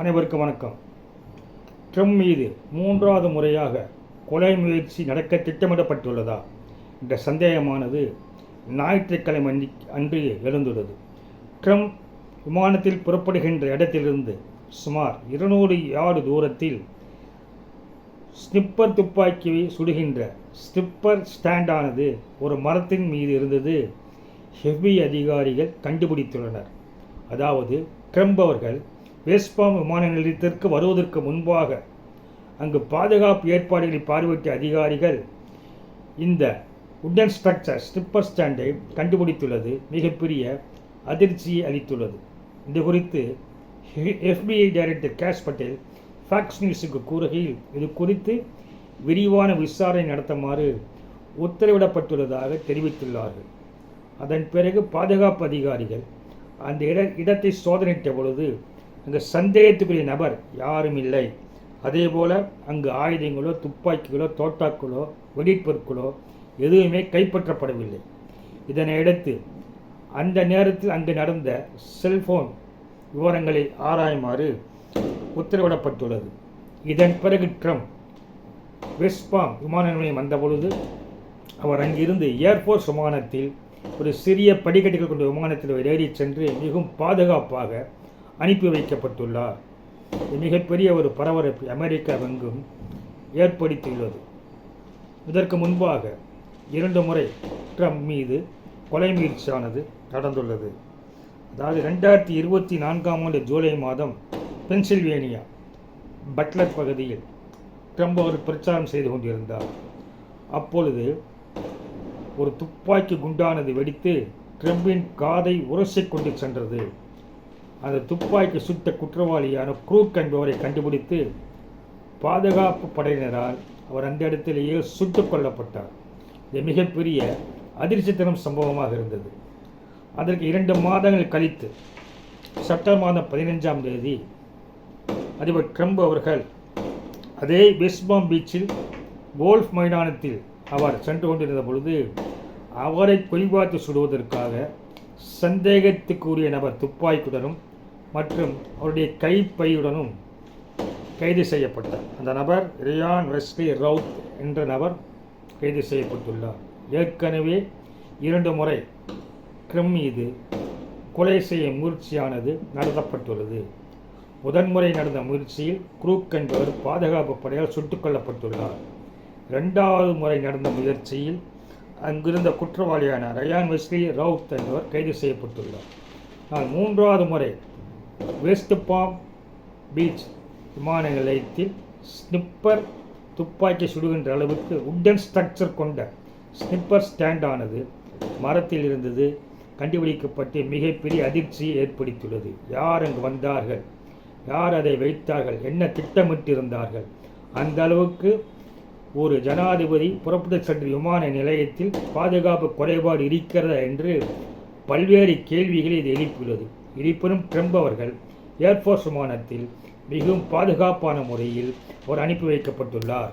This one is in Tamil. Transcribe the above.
அனைவருக்கும் வணக்கம். ட்ரம்ப் மீது மூன்றாவது முறையாக கொலை முயற்சி நடக்க திட்டமிடப்பட்டுள்ளதா என்ற சந்தேகமானது ஞாயிற்றுக்கிழமை அன்றி அன்று எழுந்துள்ளது. ட்ரம்ப் விமானத்தில் புறப்படுகின்ற இடத்திலிருந்து சுமார் இருநூறு யார்டு தூரத்தில் ஸ்னிப்பர் துப்பாக்கியை சுடுகின்ற ஸ்னிப்பர் ஸ்டாண்டானது ஒரு மரத்தின் மீது இருந்தது. ஹெவி அதிகாரிகள் கண்டுபிடித்துள்ளனர். அதாவது ட்ரம்ப் அவர்கள் வேஸ்பாம் விமான நிலையத்திற்கு வருவதற்கு முன்பாக அங்கு பாதுகாப்பு ஏற்பாடுகளை பார்வையிட்ட அதிகாரிகள் இந்த உட்டன் ஸ்ட்ரக்சர் ஸ்டிப்பர் ஸ்டாண்டை கண்டுபிடித்துள்ளது. மிகப்பெரிய அதிர்ச்சியை அளித்துள்ளது. இது குறித்து FBI director Kash Patel Fox நியூஸுக்கு கூறுகையில் இது குறித்து விரிவான விசாரணை நடத்துமாறு உத்தரவிடப்பட்டுள்ளதாக தெரிவித்துள்ளார்கள். அதன் பிறகு பாதுகாப்பு அதிகாரிகள் அந்த இட இடத்தை சோதனையிட்ட பொழுது அங்கு சந்தேகத்துக்குரிய நபர் யாரும் இல்லை. அதேபோல அங்கு ஆயுதங்களோ துப்பாக்கிகளோ தோட்டாக்களோ வெடிப்பொருட்களோ எதுவுமே கைப்பற்றப்படவில்லை. இதனையடுத்து அந்த நேரத்தில் அங்கு நடந்த செல்போன் விவரங்களை ஆராயுமாறு உத்தரவிடப்பட்டுள்ளது. இதன் பிறகு ட்ரம்ப் வெஸ்பாம் விமான நிலையம் வந்தபொழுது அவர் அங்கிருந்து ஏர்ஃபோர்ஸ் விமானத்தில் ஒரு சிறிய படிக்கட்டுகள் கொண்ட விமானத்தில் ஏறி சென்று மிகவும் பாதுகாப்பாக அனுப்பி வைக்கப்பட்டுள்ளார். மிகப்பெரிய ஒரு பரபரப்பை அமெரிக்காவெங்கும் ஏற்படுத்தியுள்ளது. இதற்கு முன்பாக இரண்டு முறை ட்ரம்ப் மீது கொலை முயற்சியானது நடந்துள்ளது. அதாவது ரெண்டாயிரத்தி இருபத்தி நான்காம் ஆண்டு ஜூலை மாதம் பென்சில்வேனியா பட்லர் பகுதியில் ட்ரம்ப் அவர் பிரச்சாரம் செய்து கொண்டிருந்தார். அப்பொழுது ஒரு துப்பாக்கி குண்டானது வெடித்து ட்ரம்பின் காதை உரசிக் கொண்டு சென்றது. அந்த துப்பாக்கி சுட்ட குற்றவாளியான குரூக் என்பவரை கண்டுபிடித்து பாதுகாப்பு படையினரால் அவர் அந்த இடத்திலேயே சுட்டுக் கொல்லப்பட்டார். இது மிகப்பெரிய அதிர்ச்சி சம்பவமாக இருந்தது. அதற்கு இரண்டு மாதங்கள் கழித்து செப்டம்பர் மாதம் பதினைஞ்சாம் தேதி அதிபர் ட்ரம்ப் அவர்கள் அதே வெஸ்ட்பாம் பீச்சில் கோல்ஃப் மைதானத்தில் அவர் சென்று கொண்டிருந்த பொழுது அவரை குறிபார்த்து சுடுவதற்காக சந்தேகத்துக்குரிய நபர் துப்பாக்கியுடனும் மற்றும் அவருடைய கைப்பையுடனும் கைது செய்யப்பட்டார். அந்த நபர் ரியான் வெஸ்லி ரவுத் என்ற நபர் கைது செய்யப்பட்டுள்ளார். ஏற்கனவே இரண்டு முறை ட்ரம் மீது கொலை செய்ய முயற்சியானது நடத்தப்பட்டுள்ளது. முதன்முறை நடந்த முயற்சியில் குரூக் என்பவர் பாதுகாப்பு படையால் சுட்டுக் கொல்லப்பட்டுள்ளார். இரண்டாவது முறை நடந்த முயற்சியில் அங்கிருந்த குற்றவாளியான ரயான் வெஸ்லி ரவுத் என்பவர் கைது செய்யப்பட்டுள்ளார். நான் மூன்றாவது முறை வெஸ்ட் பாம் பீச் விமான நிலையத்தில் ஸ்னிப்பர் துப்பாக்கி சுடுகின்ற அளவுக்கு உட்டன் ஸ்ட்ரக்சர் கொண்ட ஸ்னிப்பர் ஸ்டாண்டானது மரத்தில் இருந்தது. கண்டுபிடிக்கப்பட்டு மிகப்பெரிய அதிர்ச்சியை ஏற்படுத்தியுள்ளது. யார் அங்கு வந்தார்கள்? யார் அதை வைத்தார்கள்? என்ன திட்டமிட்டிருந்தார்கள்? அந்த அளவுக்கு ஒரு ஜனாதிபதி புறப்பட்டு சென்ற விமான நிலையத்தில் பாதுகாப்பு குறைபாடு இருக்கிறதா என்று பல்வேறு கேள்விகளை இது எழுப்பியுள்ளது. இருப்பினும் ட்ரம்ப் அவர்கள் ஏர்ஃபோர்ஸ் விமானத்தில் மிகவும் பாதுகாப்பான முறையில் அவர் அனுப்பி வைக்கப்பட்டுள்ளார்.